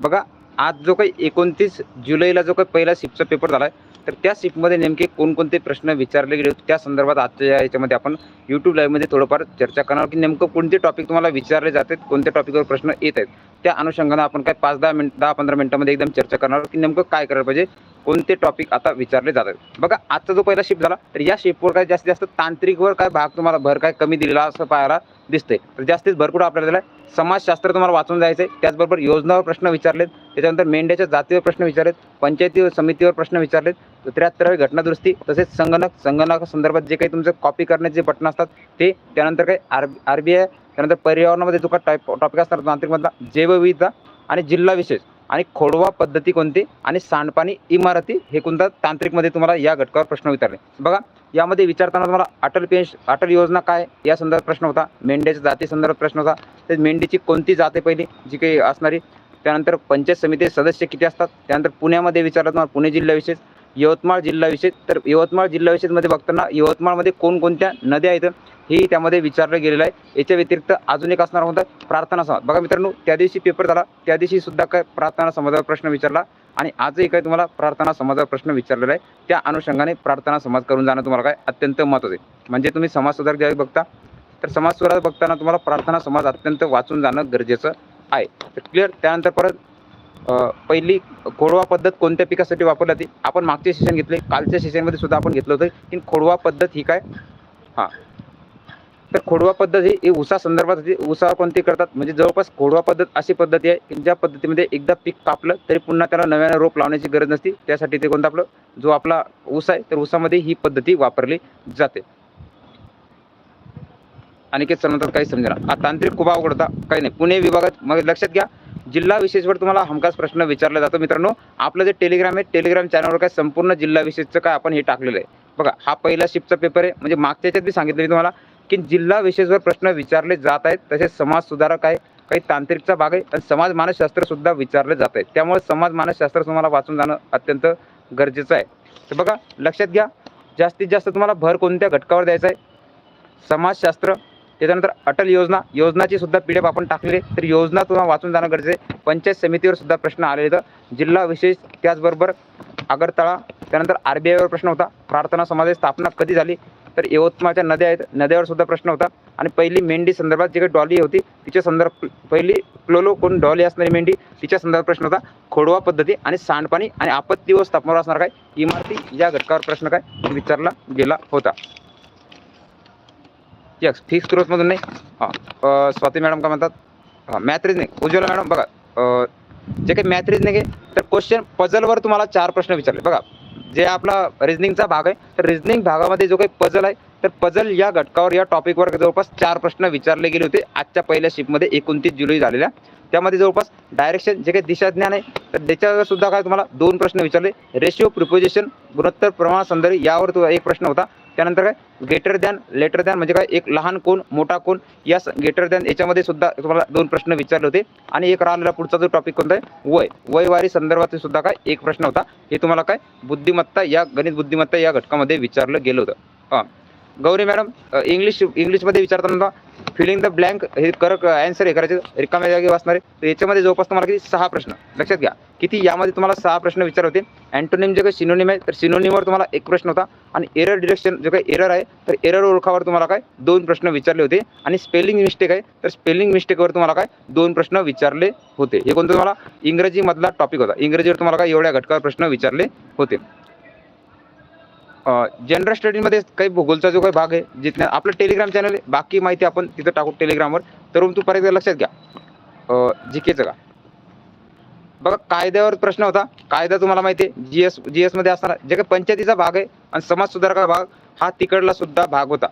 बघा आज जो काही एकोणतीस जुलैला जो काही पहिला शिफ्टचा पेपर झाला आहे तर त्या शिफ्टमध्ये नेमके कोणकोणते प्रश्न विचारले गेले होते? त्या संदर्भात आजच्या याच्यामध्ये आपण यूट्यूब लाईव्हमध्ये थोडंफार चर्चा करणार की नेमकं कोणते टॉपिक तुम्हाला विचारले जातात कोणत्या टॉपिकवर प्रश्न येत आहेत? त्या अनुषंगानं आपण काय पाच दहा मिनिट दहा पंधरा मिनिटामध्ये एकदम चर्चा करणार आहोत की नेमकं काय करायला पाहिजे? कोणते टॉपिक आता विचारले जातात. बघा आजचा जो पहिला शिफ्ट झाला तर या शिफ्टवर काय जास्तीत जास्त तांत्रिकवर काय भाग तुम्हाला भर काय कमी दिलेला असं पाहायला दिसते तर जास्तीत भरपूर आपल्याला दिला आहे. समाजशास्त्र तुम्हाला वाचून जायचं आहे त्याचबरोबर योजनावर प्रश्न विचारलेत. त्याच्यानंतर मेंढ्याच्या जातीवर प्रश्न विचारलेत. पंचायती समितीवर प्रश्न विचारलेत. त्र्याहत्तरावी घटनादुरुस्ती तसेच संगणक संगणक संदर्भात जे काही तुमचं कॉपी करण्याचे जे बटन असतात ते त्यानंतर काही आर आर बी आय त्यानंतर पर्यावरणामध्ये जो काय टाईप टॉपिक असतात तांत्रिकमधला जैवविविधता आणि जिल्हा विशेष. आणि खोडवा पद्धती कोणती? आणि सांडपाणी इमारती हे कोणता तांत्रिकमध्ये तुम्हाला या घटकावर प्रश्न विचारले? बघा यामध्ये विचारताना तुम्हाला अटल पेन्श अटल योजना काय? या संदर्भात प्रश्न होता. मेंढ्याच्या जाती संदर्भात प्रश्न होता. तर मेंढीची कोणती जात आहे पहिली? जी काही असणारी. त्यानंतर पंचायत समितीचे सदस्य किती असतात? त्यानंतर पुण्यामध्ये विचारलं तुम्हाला पुणे जिल्हाविशेष यवतमाळ जिल्हाविशेष तर यवतमाळ जिल्हाविशेषमध्ये बघताना यवतमाळमध्ये कोणकोणत्या नद्या आहेत? हेही त्यामध्ये विचारलं गेलेलं आहे. याच्या व्यतिरिक्त अजून एक असणार होता प्रार्थना समाज बघा मित्रांनो त्या दिवशी पेपर झाला. त्या दिवशी सुद्धा काय प्रार्थना समाजावर प्रश्न विचारला. आणि आजही काय तुम्हाला प्रार्थना समाजावर प्रश्न विचारलेला आहे. त्या अनुषंगाने प्रार्थना समाज करून जाणं तुम्हाला काय अत्यंत महत्वाचं आहे. म्हणजे तुम्ही समाज सुधारक ज्यावेळी बघता तर समाज सुधारक बघताना तुम्हाला प्रार्थना समाज अत्यंत वाचून जाणं गरजेचं आहे. तर क्लिअर त्यानंतर परत पहिली खोडवा पद्धत कोणत्या पिकासाठी वापरली जाते? आपण मागचे सेशन घेतले. कालच्या सेशनमध्ये सुद्धा आपण घेतलं होतं. की खोडवा पद्धत ही काय? हां. तर खोडवा पद्धत ही उसा संदर्भात उसा कोणती करतात म्हणजे जवळपास खोडवा पद्धत अशी पद्धती आहे की ज्या पद्धतीमध्ये एकदा पीक कापलं तरी पुन्हा त्याला नव्यानं रोप लावण्याची गरज नसती. त्यासाठी ते कोणतं आपलं जो आपला ऊस आहे तर ऊसामध्ये ही पद्धती वापरली जाते. अनिकेत सर काही समजा हा तांत्रिक खूप अवघड होता काही नाही. पुणे विभागात मग लक्षात घ्या जिल्हा विशेषवर तुम्हाला हमखास प्रश्न विचारला जातो मित्रांनो. आपलं जे टेलिग्राम आहे टेलिग्राम चॅनलवर काय संपूर्ण जिल्हा विशेषचं काय आपण हे टाकलेलं आहे. बघा हा पहिला शिफ्टचा पेपर आहे. म्हणजे मागच्या याच्यात बी सांगितलं मी तुम्हाला. की जिल्हा विशेषवर प्रश्न विचारले जात आहेत. तसेच समाज सुधारक आहे काही तांत्रिकचा भाग आहे आणि समाज मानसशास्त्र सुद्धा विचारले जात आहे त्यामुळे समाज मानसशास्त्र तुम्हाला वाचून जाणं अत्यंत गरजेचं आहे. तर बघा लक्षात घ्या. जास्तीत जास्त तुम्हाला भर कोणत्या घटकावर द्यायचा आहे? समाजशास्त्र त्याच्यानंतर अटल योजना योजनाची सुद्धा पी आपण टाकलेली तर योजना तुम्हाला वाचून जाणं गरजेचं आहे. पंचायत समितीवर सुद्धा प्रश्न आलेले तर जिल्हा विशेष त्याचबरोबर आगरतळा त्यानंतर आर बी आयवर प्रश्न होता. प्रार्थना समाजाची स्थापना कधी झाली? तर यवतमाळच्या नद्या आहेत. नद्यावर सुद्धा प्रश्न होता. आणि पहिली मेंढी संदर्भात जी काही डॉली होती तिच्या संदर्भ पहिली क्लोलो कोण डॉली असणारी मेंढी तिच्या संदर्भात प्रश्न होता. खोडवा पद्धती आणि सांडपाणी आणि आपत्ती व्यवस्थापनावर असणार काय? इमारती या घटकावर प्रश्न काय? विचारला गेला होता. यस फिक्स स्त्रोतमधून नाही. हां स्वाती मॅडम काय म्हणतात? हां मॅथ नाही उज्ज्वला मॅडम बघा जे काही मॅथ नाही तर क्वेश्चन पझलवर तुम्हाला चार प्रश्न विचारले. बघा जे आपला रिजनिंगचा भाग आहे तर रिजनिंग भागामध्ये जो काही पजल आहे तर पझल या घटकावर या टॉपिकवर जवळपास चार प्रश्न विचारले गेले होते. आजच्या पहिल्या शिपमध्ये एकोणतीस जुलै झालेल्या. त्यामध्ये जवळपास डायरेक्शन जे काही दिशाज्ञान आहे तर त्याच्यावर सुद्धा काय तुम्हाला दोन प्रश्न विचारले. रेशिओ प्रिपोजिशन गुणोत्तर प्रमाण संदर्भ यावर तो एक प्रश्न होता. त्यानंतर काय? गेटर दॅन लेटर दॅन म्हणजे काय? एक लहान कोण मोठा कोण? या गेटर दॅन याच्यामध्ये सुद्धा तुम्हाला दोन प्रश्न विचारले होते. आणि एक राहिलेला पुढचा जो टॉपिक कोणता आहे? वय. वयवारी संदर्भात सुद्धा काय? एक प्रश्न होता. हे तुम्हाला काय? बुद्धिमत्ता या गणित बुद्धिमत्ता या घटकामध्ये विचारलं गेलं होतं. हां. गौरी मॅडम इंग्लिश इंग्लिशमध्ये विचारताना फिलिंग द ब्लँक हे करक आन्सर हे करायचे रिकाम्या जागी वाचणारे. तर याच्यामध्ये जवळपास तुम्हाला किती? सहा प्रश्न. लक्षात घ्या. किती? यामध्ये तुम्हाला सहा प्रश्न विचार होते अँटोनिम जे काही सिनोनिम आहे तर सिनोनिमवर तुम्हाला एक प्रश्न होता. आणि एरर डिरेक्शन जो काही एरर आहे तर एरर ओळखावर तुम्हाला काय? दोन प्रश्न विचारले होते. आणि स्पेलिंग मिस्टेक आहे तर स्पेलिंग मिस्टेकवर तुम्हाला काय? दोन प्रश्न विचारले होते. हे कोणतं तुम्हाला? इंग्रजीमधला टॉपिक होता. इंग्रजीवर तुम्हाला काय? एवढ्या घटकावर प्रश्न विचारले होते. जनरल स्टडीमध्ये काही भूगोलचा जो काही भाग आहे जिथे आपलं टेलिग्राम चॅनल आहे बाकी माहिती आपण तिथं टाकू टेलिग्रामवर तर तू परत एकदा लक्षात घ्या. जी केचं का? बघा कायद्यावर प्रश्न होता. कायदा तुम्हाला माहिती आहे जी एस जी एसमध्ये असणारा जे काही पंचायतीचा भाग आहे आणि समाज सुधारका भाग हा तिकडला सुद्धा भाग होता.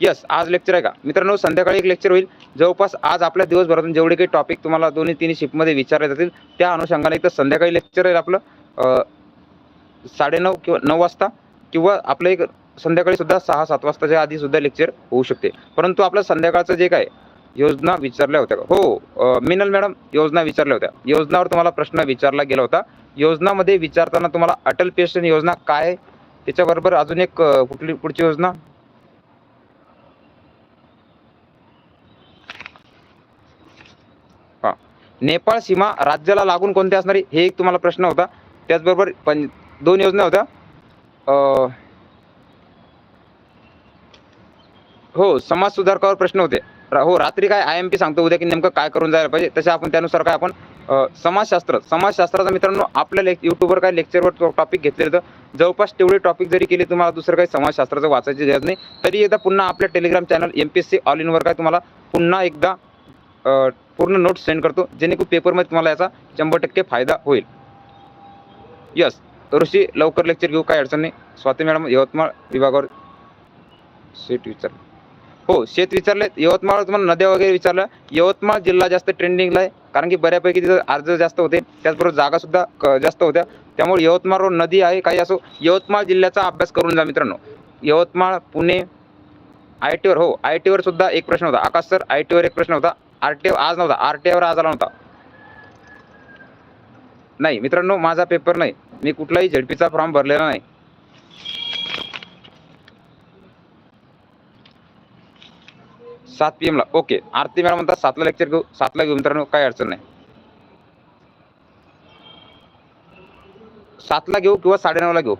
यस आज लेक्चर आहे का? मित्रांनो संध्याकाळी एक लेक्चर होईल. जवळपास आज आपल्या दिवसभरातून जेवढे काही टॉपिक तुम्हाला दोन्ही तिन्ही शिफ्टमध्ये विचारले जातील त्या अनुषंगाने एक तर संध्याकाळी लेक्चर आहे आपलं. साडेनऊ किंवा नऊ वाजता. किंवा आपलं एक संध्याकाळी सुद्धा सहा सात वाजताच्या आधी सुद्धा लेक्चर होऊ शकते. परंतु आपलं संध्याकाळचं जे काय योजना विचारल्या होत्या. हो मिनल मॅडम योजना विचारल्या होत्या. योजनावर तुम्हाला प्रश्न विचारला गेला होता. योजनामध्ये विचारताना तुम्हाला अटल पेन्शन योजना काय आहे? त्याच्याबरोबर अजून एक कुठली पुढची योजना? हा. नेपाळ सीमा राज्याला लागून कोणते असणारी? हे एक तुम्हाला प्रश्न होता. त्याचबरोबर पण दोन योजना होत्या. हो समाज सुधारकावर प्रश्न होते. हो रात्री काय आय एम पी सांगतो उद्या की नेमकं काय करून जायला पाहिजे तसे आपण त्यानुसार काय आपण समाजशास्त्र समाजशास्त्राचा मित्रांनो आपल्या लेक यूट्यूबवर काय लेक्चरवर टॉपिक घेतले तर जवळपास तेवढे टॉपिक जरी केले तुम्हाला दुसरं काही समाजशास्त्राचं वाचायची गरज नाही. तरी एकदा पुन्हा आपल्या Telegram channel M P S C all इनवर काय तुम्हाला पुन्हा एकदा पूर्ण नोट्स सेंड करतो जेणेकरून पेपरमध्ये तुम्हाला याचा शंभर टक्के फायदा होईल. यस ऋषी लवकर लेक्चर घेऊ काय अडचण नाही. स्वाती मॅडम यवतमाळ विभागावर सेट विचार हो शेत विचारले. यवतमाळ तुम्हाला नद्या वगैरे विचारलं यवतमाळ जिल्हा जास्त ट्रेंडिंगला आहे. कारण की बऱ्यापैकी तिथं अर्ज जास्त होते. त्याचबरोबर जागा सुद्धा जास्त होत्या. त्यामुळे यवतमाळवर नदी आहे काही असो. यवतमाळ जिल्ह्याचा अभ्यास करून जा मित्रांनो. यवतमाळ पुणे आय टीवर हो आय टीवर सुद्धा एक प्रश्न होता. आकाश सर आय टीवर एक प्रश्न होता. आर टी आज नव्हता. आर टी आज आला नव्हता. नाही मित्रांनो माझा पेपर नाही. मी कुठलाही झेडपीचा फॉर्म भरलेला नाही. सात पी एमला ओके आरती मॅडम म्हणतात सातला लेक्चर घेऊ सातला घेऊ. मित्रांनो काय अडचण नाही. सातला घेऊ किंवा साडेनऊला घेऊ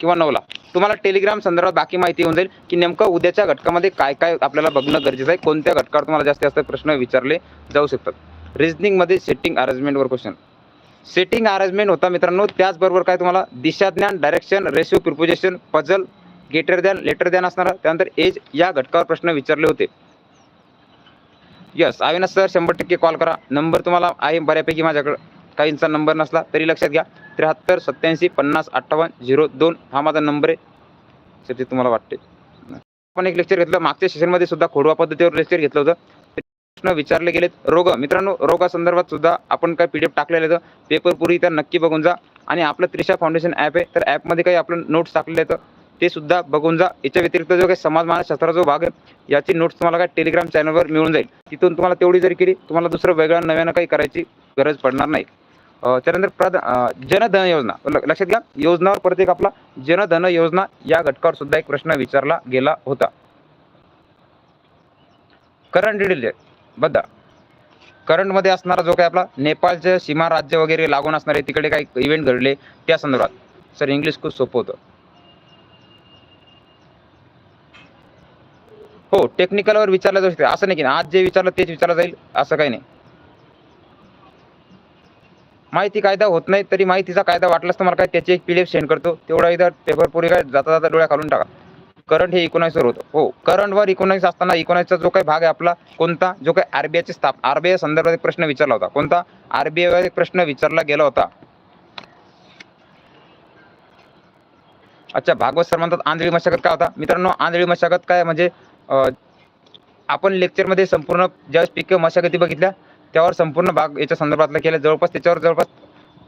किंवा नऊला. तुम्हाला टेलिग्राम संदर्भात बाकी माहिती होऊन जाईल की नेमकं उद्याच्या घटकामध्ये काय काय आपल्याला बघणं गरजेचं आहे कोणत्या घटकावर तुम्हाला जास्तीत जास्त प्रश्न विचारले जाऊ शकतात. रिजनिंगमध्ये सेटिंग अरेंजमेंटवर क्वेश्चन सेटिंग अरेंजमेंट होता मित्रांनो. त्याचबरोबर काय तुम्हाला? दिशाज्ञान direction ratio proposition puzzle greater than letter than असणारा. त्यानंतर एज या घटकावर प्रश्न विचारले होते. यस अविनाश सर शंभर टक्के कॉल करा. नंबर तुम्हाला आहे बऱ्यापैकी माझ्याकडं. काहींचा नंबर नसला तरी लक्षात घ्या. त्र्याहत्तर सत्याऐंशी पन्नास अठ्ठावन्न झिरो दोन. हा माझा नंबर आहे. तर ते तुम्हाला वाटते आपण एक लेक्चर घेतलं. मागच्या सेशनमध्ये सुद्धा खोडवा पद्धतीवर लेक्चर घेतलं होतं. प्रश्न विचारले गेलेत. रोग मित्रांनो रोगासंदर्भात सुद्धा आपण काय पी डी एफ टाकलेलं आहे पेपर पूर्वी तर नक्की बघून जा. आणि आपलं त्रिशा फाउंडेशन ॲप आहे. तर ॲपमध्ये काही आपलं नोट्स टाकलेले आहेत. ते सुद्धा बघून जा. याच्या व्यतिरिक्त जो काही समाज मानसशास्त्राचा जो भाग आहे याची नोट्स तुम्हाला काय टेलिग्राम चॅनलवर मिळून जाईल. तिथून तुम्हाला तेवढी जरी केली तुम्हाला दुसरं वेगळं नव्यानं काही करायची गरज पडणार नाही. त्यानंतर प्रध जनधन योजना. लक्षात घ्या. योजनावर परत एक आपला जनधन योजना या घटकावर सुद्धा एक प्रश्न विचारला गेला होता. करंट डिटेल बद्दा. करंटमध्ये असणारा जो काही आपला नेपाळचं सीमा राज्य वगैरे लागून असणारे तिकडे काही इव्हेंट घडले त्या संदर्भात. सर इंग्लिश खूप सोपं होतं. हो टेक्निकलवर विचारलं जाऊ शकते. असं नाही की आज जे विचारलं तेच विचारलं जाईल असं काही नाही. माहिती कायदा होत नाही तरी माहितीचा कायदा वाटलाच तर मला काय त्याची एक पी सेंड करतो. तेवढा एकदा पेपर पुरी काय जाता जाता डोळ्या खालून टाका. करंट हे इकोनॉमिक्सवर होतं. हो करंटवर इकोनॉमिक्स असताना इकोनॉमिक्सचा जो काही भाग आहे आपला कोणता? जो काही आरबीआयचे स्थाप आरबीआय संदर्भात एक प्रश्न विचारला होता. कोणता? आरबीआय एक प्रश्न विचारला गेला होता. अच्छा भागवत सर म्हणतात आंधळी मशागत काय होता? मित्रांनो आंधळी मशागत काय म्हणजे अं, आपण लेक्चरमध्ये संपूर्ण ज्यावेळेस पिक मशागती बघितल्या त्यावर संपूर्ण भाग याच्या संदर्भातला केला. जवळपास त्याच्यावर जवळपास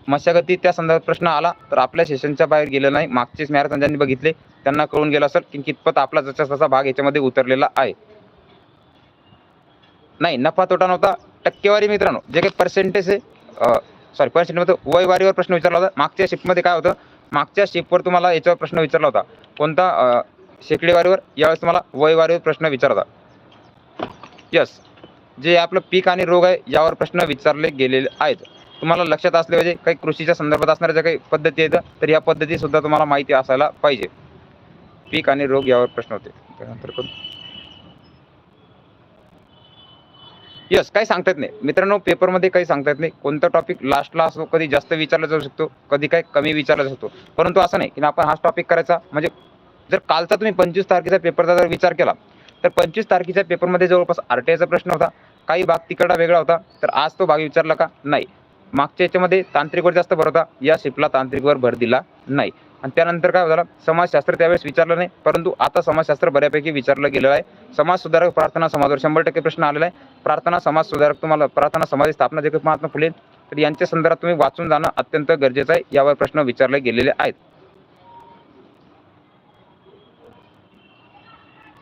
मशागती त्या संदर्भात प्रश्न आला तर आपल्या सेशनच्या बाहेर गेलं नाही. मागचेच मॅरेथॉन ज्यांनी बघितले त्यांना कळून गेलं असेल की कितपत आपला जसा तसा भाग याच्यामध्ये उतरलेला आहे. नाही नफा तोटा नव्हता. टक्केवारी मित्रांनो जे काही पर्सेंटेज आहे सॉरी पर्सेंटेजमध्ये वयवारीवर प्रश्न विचारला होता. मागच्या शिफ्टमध्ये काय होतं? मागच्या शिफ्टवर तुम्हाला याच्यावर प्रश्न विचारला होता. कोणता शेकडेवारीवर यावेळेस तुम्हाला वयवारीवर प्रश्न विचारला होता. यस जे आपलं पीक आणि रोग आहे यावर प्रश्न विचारले गेलेले आहेत. तुम्हाला लक्षात असले पाहिजे काही कृषीच्या संदर्भात असणाऱ्या ज्या काही पद्धती आहेत तर या पद्धती सुद्धा तुम्हाला माहिती असायला पाहिजे. पीक आणि रोग यावर प्रश्न होते. त्यानंतर यस काही सांगता येत नाही. मित्रांनो पेपरमध्ये काही सांगता येत नाही. कोणता टॉपिक लास्टला असतो कधी जास्त विचारला जाऊ शकतो कधी काही कमी विचारला जाऊ शकतो. परंतु असं नाही की आपण हाच टॉपिक करायचा. म्हणजे जर कालचा तुम्ही पंचवीस तारखेचा पेपरचा जर विचार केला तर पंचवीस तारखेच्या पेपरमध्ये जवळपास आर टी आयचा प्रश्न होता. काही भाग तिकडा वेगळा होता तर आज तो भाग विचारला का? नाही. मागच्या याच्यामध्ये तांत्रिकवर जास्त भर होता. या शिपला तांत्रिकवर भर दिला नाही. आणि त्यानंतर काय झालं? समाजशास्त्र त्यावेळेस विचारलं नाही परंतु आता समाजशास्त्र बऱ्यापैकी विचारलं गेलेलं आहे. समाज सुधारक प्रार्थना समाजावर शंभर टक्के प्रश्न आलेला आहे. प्रार्थना समाज सुधारक तुम्हाला प्रार्थना समाज स्थापना जे महात्मा फुले तर यांच्या संदर्भात तुम्ही वाचून जाणं अत्यंत गरजेचं आहे यावर प्रश्न विचारले गेलेले आहेत.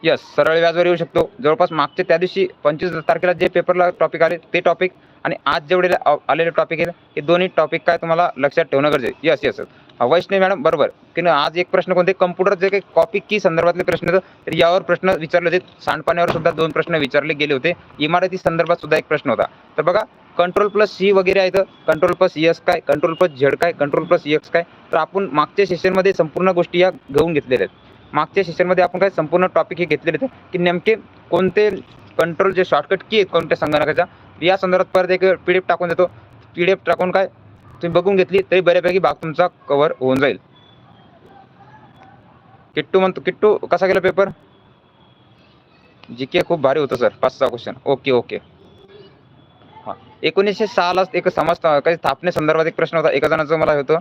यस सरळ व्याजवर येऊ शकतो. जवळपास मागच्या त्या दिवशी पंचवीस तारखेला जे पेपरला टॉपिक आले ते टॉपिक आणि आज जेवढे आलेले टॉपिक आहे हे दोन्ही टॉपिक काय तुम्हाला लक्षात ठेवणं गरजेचं यस येस वैष्णवी मॅडम बरोबर. की आज एक प्रश्न कोणते? कम्प्युटर जे काही कॉपी की संदर्भातले प्रश्न तर यावर प्रश्न विचारले होते. सांडपाण्यावर सुद्धा दोन प्रश्न विचारले गेले होते. इमारती संदर्भात सुद्धा एक प्रश्न होता. तर बघा कंट्रोल प्लस सी वगैरे आहे तर कंट्रोल प्लस एस काय? कंट्रोल प्लस झेड काय? कंट्रोल प्लस एक्स काय? तर आपण मागच्या सेशनमध्ये संपूर्ण गोष्टी या घेऊन घेतलेल्या आहेत. मागच्या सेशनमध्ये आपण काय संपूर्ण टॉपिक हे घेतलेले होते की नेमके कोणते कंट्रोल जे शॉर्टकट की आहेत कोणत्या संगणकाच्या या संदर्भात परत एक पी डी एफ टाकून देतो. पी डी एफ टाकून काय तुम्ही बघून घेतली तरी बऱ्यापैकी भाग तुमचा कव्हर होऊन जाईल. किट्टू म्हणतो किट्टू कसा गेला पेपर जी के खूप भारी होतं सर पाच सहा क्वेश्चन ओके ओके हां. एकोणीसशे सहाला एक समाज काही स्थापने संदर्भात एक प्रश्न होता एका जणाचं मला होतं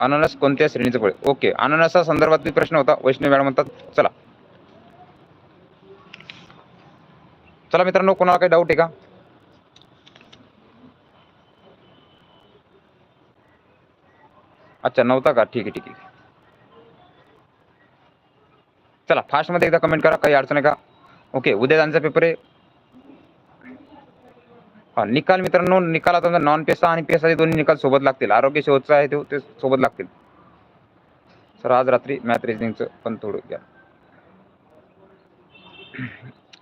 अननस कोणत्या श्रेणीचं फळ ओके अननसा संदर्भात प्रश्न होता. वैष्णव मॅडम म्हणतात चला. चला मित्रांनो कोणाला काही डाऊट आहे का? अच्छा नव्हता का? ठीक आहे ठीक आहे. चला फास्टमध्ये एकदा कमेंट करा काही अडचण आहे का? ओके उद्या त्यांचा पेपर आहे. निकाल मित्रांनो निकाल आता नॉन पेसा आणि पेसाचे दोन्ही निकाल सोबत लागतील. आरोग्य शेवटचा आहे तो ते सोबत लागतील. सर आज रात्री मॅथ रिजनिंगचं पण थोडं घ्या.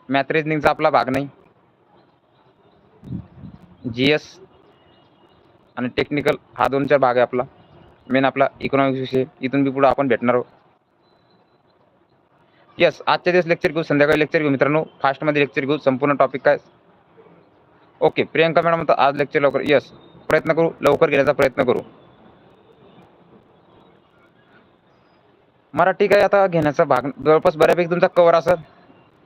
मॅथ रिजनिंगचा आपला भाग नाही. जी एस आणि टेक्निकल हा दोन चार भाग आहे आपला. मेन आपला इकॉनॉमिक्स विषय. इथून बी पुढे आपण भेटणार आहोत. यस आजच्या दिवस लेक्चर घेऊ संध्याकाळी लेक्चर घेऊ मित्रांनो. फास्टमध्ये लेक्चर घेऊ संपूर्ण टॉपिक काय ओके प्रियंका मॅडम म्हणतात आज लेक्चर लवकर यस प्रयत्न करू लवकर घेण्याचा प्रयत्न करू. मराठी काय आता घेण्याचा भाग जवळपास बऱ्यापैकी तुमचा कवर असेल.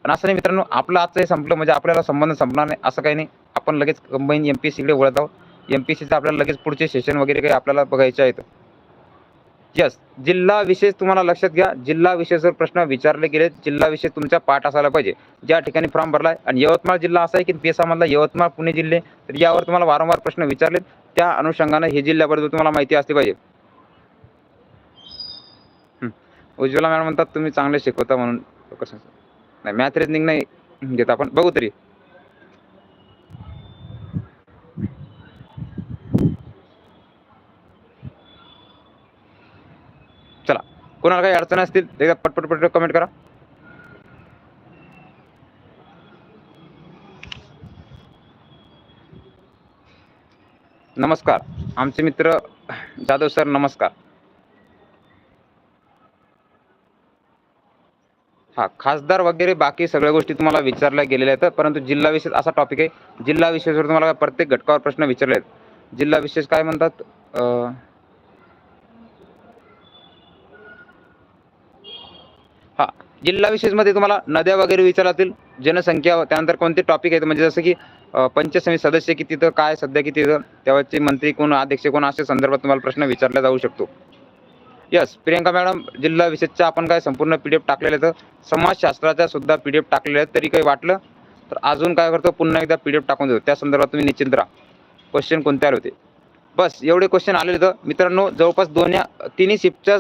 पण असं नाही मित्रांनो आपलं आजचं हे संपलं म्हणजे आपल्याला संबंध संपणार नाही असं काही नाही. आपण लगेच कंबाईन एम पी सीकडे वळत आहोत. एम पी सीचं आपल्याला लगेच पुढचे सेशन वगैरे काही आपल्याला बघायचे आहेत. यस जिल्हा विशेष तुम्हाला लक्षात घ्या. जिल्हा विशेषवर प्रश्न विचारले गेले जिल्हा विशेष तुमचा पाठ असायला पाहिजे. ज्या ठिकाणी फॉर्म भरलाय आणि यवतमाळ जिल्हा असा आहे की पेसामधला यवतमाळ पुणे जिल्हे तर यावर तुम्हाला वारंवार प्रश्न विचारलेत. त्या अनुषंगाने हे जिल्ह्याबद्दल तुम्हाला माहिती असली पाहिजे. उज्ज्वला मॅडम म्हणतात तुम्ही चांगले शिकवता म्हणून. कसं नाही मॅथ रेजनिंग नाही. घेत आपण. बघू तरी चला कोणाला काही अडचण असतील एकदा पटपट पटपट कमेंट करा. नमस्कार. आमचे मित्र जाधव सर नमस्कार. हा खासदार वगैरे बाकी सगळ्या गोष्टी तुम्हाला विचारल्या गेलेल्या आहेत परंतु जिल्हा विशेष असा टॉपिक आहे. जिल्हा विशेषवर तुम्हाला प्रत्येक घटकावर प्रश्न विचारले आहेत. जिल्हा विशेष काय म्हणतात अं, हा जिल्हा विशेषमध्ये तुम्हाला नद्या वगैरे विचारातील जनसंख्या त्यानंतर कोणते टॉपिक आहेत? म्हणजे जसं की अं, सदस्य किती तर काय सध्या किती तर तेव्हाचे मंत्री कोण? अध्यक्ष कोण? अशा संदर्भात तुम्हाला प्रश्न विचारला जाऊ शकतो. यस प्रियंका मॅडम जिल्हा विशेषच्या आपण काय संपूर्ण पी डी एफ टाकलेलं तर समाजशास्त्राच्या सुद्धा पी डी एफ टाकलेल्या आहेत. तरी काही वाटलं? तर अजून काय करतो? पुन्हा एकदा पी डी एफ टाकून देतो. त्या संदर्भात तुम्ही निश्चिंत राहा. क्वेश्चन कोणते आले होते? बस एवढे क्वेश्चन आलेले तर मित्रांनो जवळपास दोन या तिन्ही शिफ्टच्या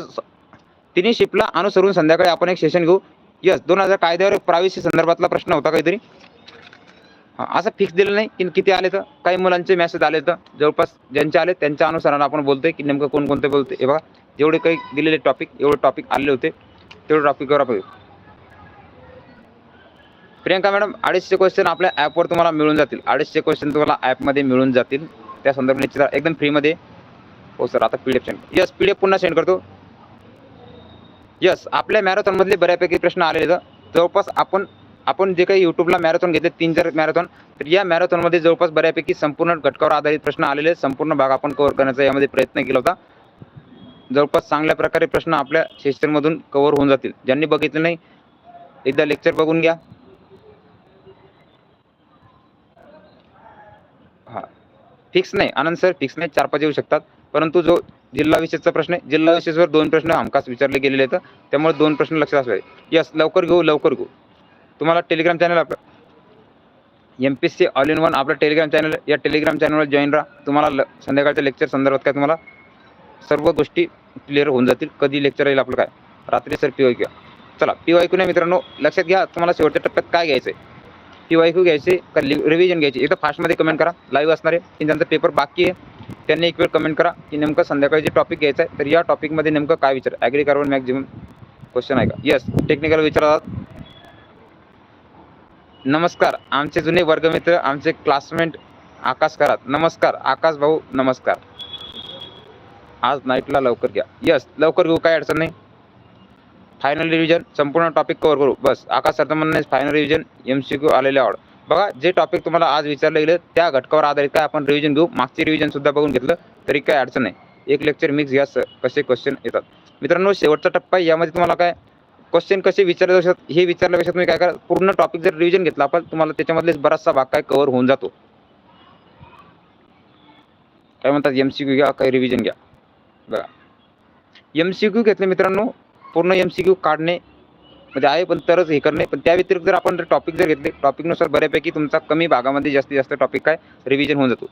तिन्ही शिफ्टला अनुसरून संध्याकाळी आपण एक सेशन घेऊ. यस दोन हजार कायद्यावर प्रायव्हसी संदर्भातला प्रश्न होता काहीतरी. असं फिक्स दिलं नाही की किती आले तर काही मुलांचे मेसेज आले तर. जवळपास ज्यांचे आले त्यांच्या अनुसारानं आपण बोलतोय की नेमकं कोण कोणते बोलते हे बघा जेवढे काही दिलेले टॉपिक एवढे टॉपिक आलेले होते. तेवढे टॉपिकवर आपण प्रियंका मॅडम अडीचशे क्वेश्चन आपल्या ॲपवर तुम्हाला मिळून जातील. अडीचशे क्वेश्चन तुम्हाला ॲपमध्ये मिळून जातील. त्या संदर्भात एकदम फ्रीमध्ये हो सर आता P D F send yes P D F पुन्हा सेंड करतो. यस आपल्या मॅरेथॉनमधले बऱ्यापैकी प्रश्न आलेले जवळपास आपण आपण जे काही यूट्यूबला मॅरेथॉन घेतले तीन चार मॅरेथॉन तर या मॅरेथॉनमध्ये जवळपास बऱ्यापैकी संपूर्ण घटकावर आधारित प्रश्न आलेले संपूर्ण भाग आपण कव्हर करण्याचा यामध्ये प्रयत्न केला होता. जवळपास चांगल्या प्रकारे प्रश्न आपल्या सेशनमधून कव्हर होऊन जातील. ज्यांनी बघितलं नाही एकदा लेक्चर बघून घ्या. हा. फिक्स नाही. आनंद सर फिक्स नाही. चार पाच येऊ शकतात. परंतु जो जिल्हा विशेषचा प्रश्न आहे. जिल्हा विशेषवर दोन प्रश्न हमखास विचारले गेलेले आहेत. त्यामुळे दोन प्रश्न लक्षात असले यस लवकर घेऊ लवकर घेऊ. तुम्हाला टेलिग्राम चॅनल आपलं M P C all in one आपलं टेलिग्राम चॅनल या टेलिग्राम चॅनलवर जॉईन राहा. तुम्हाला ल संध्याकाळच्या लेक्चर संदर्भात काय तुम्हाला सर्व गोष्टी क्लिअर होऊन जातील. कधी लेक्चर येईल आपलं काय? रात्री सर पी वाय क्यू चला पी वाय क्यू नाही मित्रांनो लक्षात घ्या तुम्हाला शेवटच्या टप्प्यात काय घ्यायचं आहे पी वाय क्यू घ्यायचे का रिव्हिजन घ्यायची? इथं फास्टमध्ये कमेंट करा. लाईव्ह असणार आहे. त्यांचा पेपर बाकी आहे. त्यांनी एक वेळ कमेंट करा की नेमकं संध्याकाळी जे टॉपिक घ्यायचं आहे तर या टॉपिकमध्ये नेमकं काय विचार ॲग्री कार्बन मॅक्झिमम क्वेश्चन आहे का? येस टेक्निकल विचारात. नमस्कार आमचे जुने वर्गमित्र आमचे क्लासमेट आकाश करात. नमस्कार आकाश भाऊ नमस्कार. आज नाईटला लवकर घ्या. यस लवकर घेऊ काय अडचण नाही. फायनल रिव्हिजन संपूर्ण टॉपिक कव्हर करू. बस Akash सरचं final revision M C Q आलेले आवड बघा जे टॉपिक तुम्हाला आज विचारलं गेलं त्या घटकावर आधारित काय आपण रिव्हिजन घेऊ? मागचे रिव्हिजन सुद्धा बघून घेतलं तरी काय अडचण नाही. एक लेक्चर मिक्स घ्या कसे क्वेश्चन येतात. मित्रांनो शेवटचा टप्पा यामध्ये तुम्हाला काय क्वेश्चन कसे विचारले जाऊ शकतात हे विचारल्यापेक्षा तुम्ही काय करा पूर्ण टॉपिक जर रिव्हिजन घेतला आपण तुम्हाला त्याच्यामधले बराचसा भाग काय कव्हर होऊन जातो. काय म्हणतात? एम सी क्यू घ्या काय रिव्हिजन घ्या. बघा. एम सी क्यू घेतले मित्रांनो पूर्ण एम सी क्यू काढणे म्हणजे आहे पण तरच हे करणे. पण त्या व्यतिरिक्त जर आपण जर टॉपिक जर घेतले टॉपिकनुसार बऱ्यापैकी तुमचा कमी भागामध्ये जास्तीत जास्त टॉपिक काय? रिव्हिजन होऊन जातो.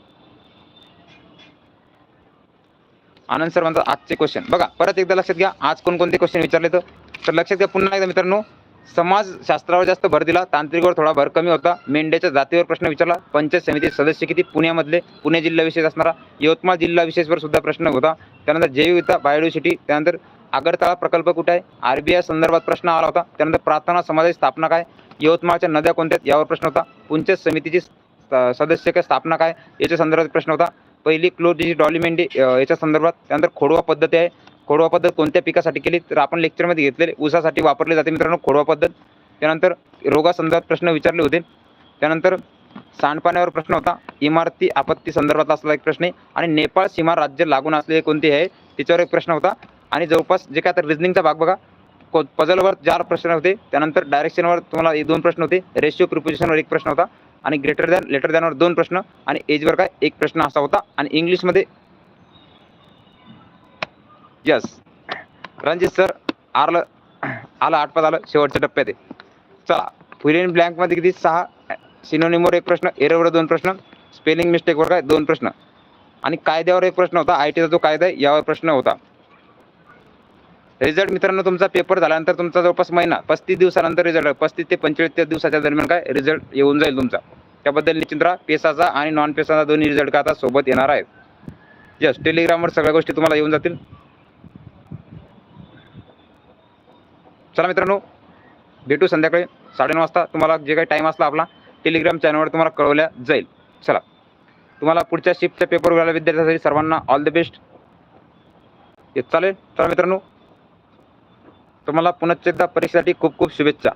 आनंद सर म्हणतात आजचे क्वेश्चन बघा परत एकदा लक्षात घ्या आज कोणकोणते क्वेश्चन विचारले तर. तर लक्षात घ्या पुन्हा एकदा मित्रांनो समाजशास्त्रावर जास्त भर दिला तांत्रिकवर थोडा भर कमी होता. मेंढ्याच्या जातीवर प्रश्न विचारला पंचायत समिती सदस्य किती पुण्यामधले पुणे जिल्हा विशेष असणारा यवतमाळ जिल्हा विशेषवर सुद्धा प्रश्न होता. त्यानंतर जैवविविधता बायोडिव्हर्सिटी त्यानंतर आगरतळा प्रकल्प कुठे आहे? आरबीआय संदर्भात प्रश्न आला होता. त्यानंतर प्रार्थना समाजाची स्थापना काय? यवतमाळच्या नद्या कोणत्या आहेत? यावर प्रश्न होता. पंचायत समितीची स- सदस्य काय स्थापना काय? याच्या संदर्भात प्रश्न होता. पहिली क्लोज डॉल्युमेंट याच्या संदर्भात. त्यानंतर खोडवा पद्धती आहे. खोडवा पद्धत कोणत्या पिकासाठी केली? तर आपण लेक्चरमध्ये घेतलेले. ऊसासाठी वापरले जाते मित्रांनो खोडवा पद्धत. त्यानंतर रोगासंदर्भात प्रश्न विचारले होते. त्यानंतर सांडपाण्यावर प्रश्न होता. इमारती आपत्ती संदर्भात असलेला एक प्रश्न आहे. आणि नेपाळ सीमा राज्य लागून असलेले कोणते आहे? त्याच्यावर एक प्रश्न होता. आणि जवळपास जे काय आता रिजनिंगचा भाग बघा को पझलवर चार प्रश्न होते त्यानंतर डायरेक्शनवर तुम्हाला एक दोन प्रश्न होते रेशिओ प्रिपोजिशनवर एक प्रश्न होता आणि ग्रेटर दॅन लेटर दॅनवर दोन प्रश्न आणि एजवर काय एक प्रश्न असा होता आणि इंग्लिशमध्ये यस रणजित सर आरलं आलं आठपात आलं शेवटच्या टप्प्यात आहे. चला फुलेन ब्लँकमध्ये किती? सहा. सिनोनिमवर एक प्रश्न एरवर दोन प्रश्न स्पेलिंग मिस्टेकवर काय? दोन प्रश्न. आणि कायद्यावर एक प्रश्न होता आय टीचा जो कायदा आहे यावर प्रश्न होता. रिझल्ट मित्रांनो तुमचा पेपर झाल्यानंतर तुमचा जवळपास महिना पस्तीस दिवसानंतर रिझल्ट पस्तीस ते पंचेचाळीस दिवसाच्या दरम्यान काय रिझल्ट येऊन जाईल तुमचा. त्याबद्दल निश्चित राहा पेसाचा आणि नॉन पेसाचा दोन्ही रिझल्ट का आता सोबत येणार आहेत. यस टेलिग्रामवर सगळ्या गोष्टी तुम्हाला येऊन जातील. चला मित्रांनो भेटू संध्याकाळी साडेनऊ वाजता. तुम्हाला जे काही टाईम असला आपला टेलिग्राम चॅनलवर तुम्हाला कळवल्या जाईल. चला. तुम्हाला पुढच्या शिफ्टच्या पेपर विद्यार्थ्यासाठी सर्वांना ऑल द बेस्ट हे चालेल. चला मित्रांनो तुम्हाला पुनश्च एकदा परीक्षेसाठी खूप खूप शुभेच्छा.